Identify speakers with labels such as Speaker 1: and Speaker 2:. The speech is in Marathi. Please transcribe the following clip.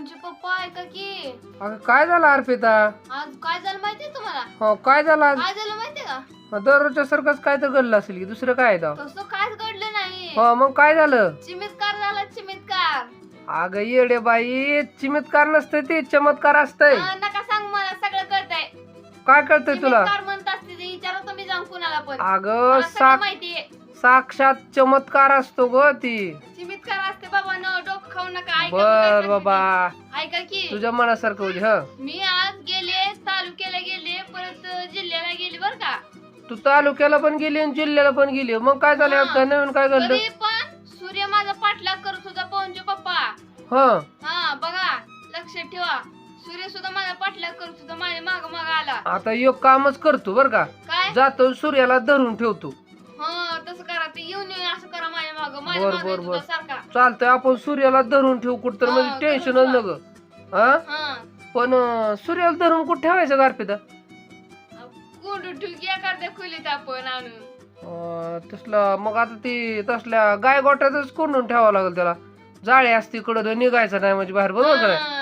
Speaker 1: पवनचे पप्पा ऐका की.
Speaker 2: अगं काय झालं अर्पिता?
Speaker 1: आज काय झालं माहितीये तुम्हाला?
Speaker 2: हो काय झालं आज?
Speaker 1: काय झालं माहितीये का?
Speaker 2: दररोजच्या सारखंच काय तर घडलं असेल की दुसरं काय आहे तेव्हा?
Speaker 1: तसं कायच घडलं नाही.
Speaker 2: हो मग काय झालं?
Speaker 1: चिमितकार झाला चिमितकार.
Speaker 2: अगं येडे बाई चिमितकार नसतंय ते चमत्कार असतंय.
Speaker 1: हा, नका सांग मला सगळं कळतंय.
Speaker 2: काय कळतंय तुला?
Speaker 1: चिमितकार म्हणत असते ते विचारा तुम्ही जाऊन कुणाला पण.
Speaker 2: अगं
Speaker 1: मला सगळं
Speaker 2: साक
Speaker 1: माहितीये.
Speaker 2: साक्षात चमत्कार असतो ग ती.
Speaker 1: चिमितकार असते बाबा न डोकं खाऊ नका. ऐका मी काय
Speaker 2: बर
Speaker 1: सांगते
Speaker 2: बाबा.
Speaker 1: ऐका की
Speaker 2: तुझ्या मनासारखं होते ह.
Speaker 1: मी आज गेले तालुक्याला गेले परत जिल्ह्याला गेले बर का.
Speaker 2: तू तालुक्याला पण गेली आणि जिल्ह्याला पण गेली. मग काय झालं?
Speaker 1: हा.
Speaker 2: काय नवीन काय घडलं?
Speaker 1: तरी पण सूर्य माझा पाठलाग करत होता पवनचे पप्पा.
Speaker 2: हा.
Speaker 1: हा बघा लक्षात ठेवा. सूर्य सुद्धा माझा पाठलाग करत होता माझ्या माग माग आला.
Speaker 2: आता एक कामच करतो बर का.
Speaker 1: काय?
Speaker 2: जातो सूर्याला धरून ठेवतो
Speaker 1: हा तसं करा ते येऊन येऊन असं करा माझ्या माग. माझ्या
Speaker 2: बर,
Speaker 1: माग
Speaker 2: बर,
Speaker 1: येत
Speaker 2: बर.
Speaker 1: होता सारखा.
Speaker 2: चालतंय आपण सूर्याला धरून ठेवू कुठं तर
Speaker 1: हा,
Speaker 2: म्हणजे टेन्शनच
Speaker 1: धरून
Speaker 2: नग. हा?
Speaker 1: हा.
Speaker 2: पण अं, सूर्याला धरून कुठं ठेवायचं गारपिता
Speaker 1: कोंडून ठेवू करते खोलीत आपण आणून.
Speaker 2: अं, तसला मग आता ती तसल्या गाय गोट्यातच कोंडून ठेवावं लागेल त्याला. जाळे असते इकडं निघायचं नाही म्हणजे बाहेर बरोबर का नाही?
Speaker 1: हा,